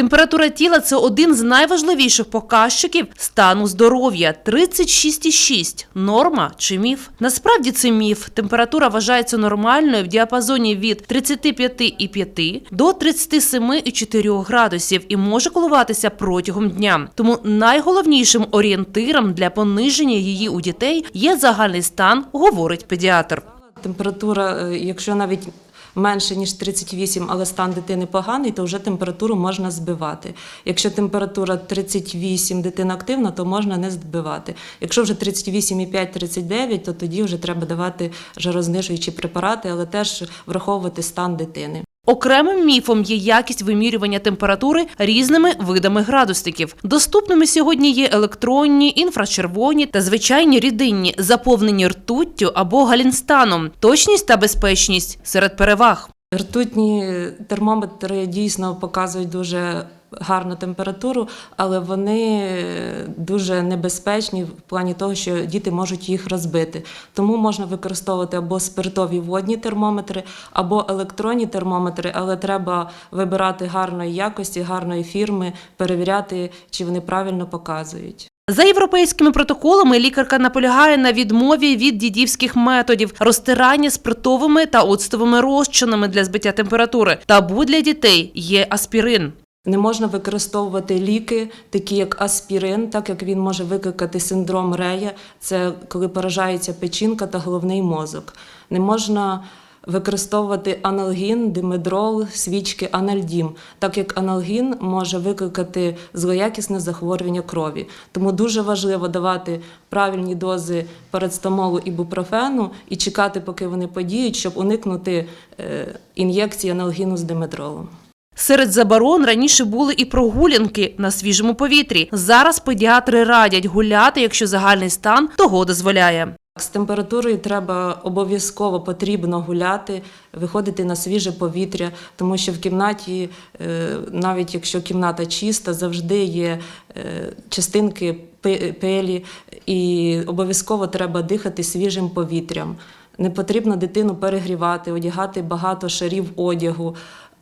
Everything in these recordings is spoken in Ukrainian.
Температура тіла це один з найважливіших показчиків стану здоров'я 36,6. Норма чи міф? Насправді це міф. Температура вважається нормальною в діапазоні від 35,5 до 37,4 градусів і може коливатися протягом дня. Тому найголовнішим орієнтиром для пониження її у дітей є загальний стан, говорить педіатр. Температура, е, якщо навіть менше ніж 38, але стан дитини поганий, то вже температуру можна збивати. Якщо температура 38, дитина активна, то можна не збивати. Якщо вже 38,5-39, то тоді вже треба давати жарознижуючі препарати, але теж враховувати стан дитини. Окремим міфом є якість вимірювання температури різними видами градусників. Доступними сьогодні є електронні, інфрачервоні та звичайні рідинні, заповнені ртуттю або галінстаном. Точність та безпечність серед переваг. Ртутні термометри дійсно показують дуже гарну температуру, але вони дуже небезпечні в плані того, що діти можуть їх розбити. Тому можна використовувати або спиртові водні термометри, або електронні термометри, але треба вибирати гарної якості, гарної фірми, перевіряти, чи вони правильно показують. За європейськими протоколами лікарка наполягає на відмові від дідівських методів розтирання спиртовими та оцтовими розчинами для збиття температури. Табу для дітей є аспірин. Не можна використовувати ліки, такі як аспірин, так як він може викликати синдром Рея, це коли поражається печінка та головний мозок. Не можна використовувати аналгін, димедрол, свічки анальдім, так як аналгін може викликати злоякісне захворювання крові. Тому дуже важливо давати правильні дози парацетамолу і бупрофену і чекати, поки вони подіють, щоб уникнути е, ін'єкції аналгіну з димедролом. Серед заборон раніше були і прогулянки на свіжому повітрі. Зараз педіатри радять гуляти, якщо загальний стан того дозволяє. З температурою треба обов'язково потрібно гуляти, виходити на свіже повітря, тому що в кімнаті, е, навіть якщо кімната чиста, завжди є е, частинки пи- пилі, і обов'язково треба дихати свіжим повітрям. Не потрібно дитину перегрівати, одягати багато шарів одягу,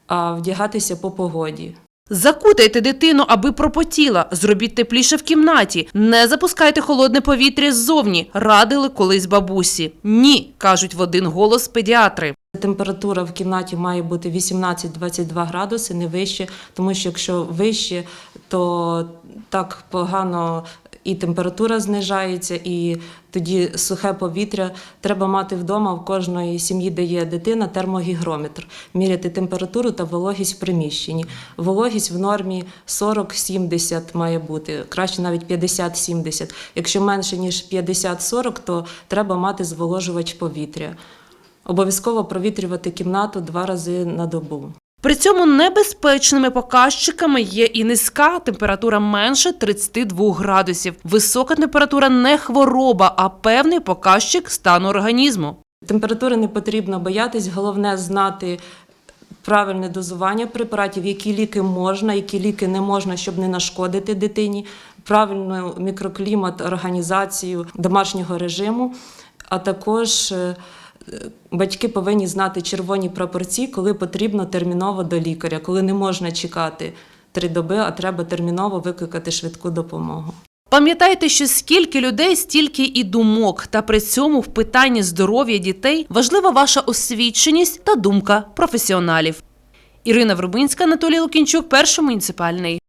а вдягатися по погоді. Закутайте дитину, аби пропотіла. Зробіть тепліше в кімнаті. Не запускайте холодне повітря ззовні. Радили колись бабусі. Ні, кажуть в один голос педіатри. Температура в кімнаті має бути 18-22 градуси, не вище, тому що якщо вище, то так погано і температура знижається, і тоді сухе повітря. Треба мати вдома в кожної сім'ї, де є дитина, термогігрометр, міряти температуру та вологість в приміщенні. Вологість в нормі 40-70 має бути, краще навіть 50-70. Якщо менше ніж 50-40, то треба мати зволожувач повітря. Обов'язково провітрювати кімнату два рази на добу. При цьому небезпечними показчиками є і низька температура менше 32 градусів. Висока температура не хвороба, а певний показчик стану організму. Температури не потрібно боятись, головне знати правильне дозування препаратів, які ліки можна, які ліки не можна, щоб не нашкодити дитині, правильну мікроклімат, організацію домашнього режиму, а також е, батьки повинні знати червоні прапорці, коли потрібно терміново до лікаря, коли не можна чекати три доби, а треба терміново викликати швидку допомогу. Пам'ятайте, що скільки людей, стільки і думок. Та при цьому в питанні здоров'я дітей важлива ваша освіченість та думка професіоналів. Ірина Врубинська, Анатолій Лукінчук, перший муніципальний.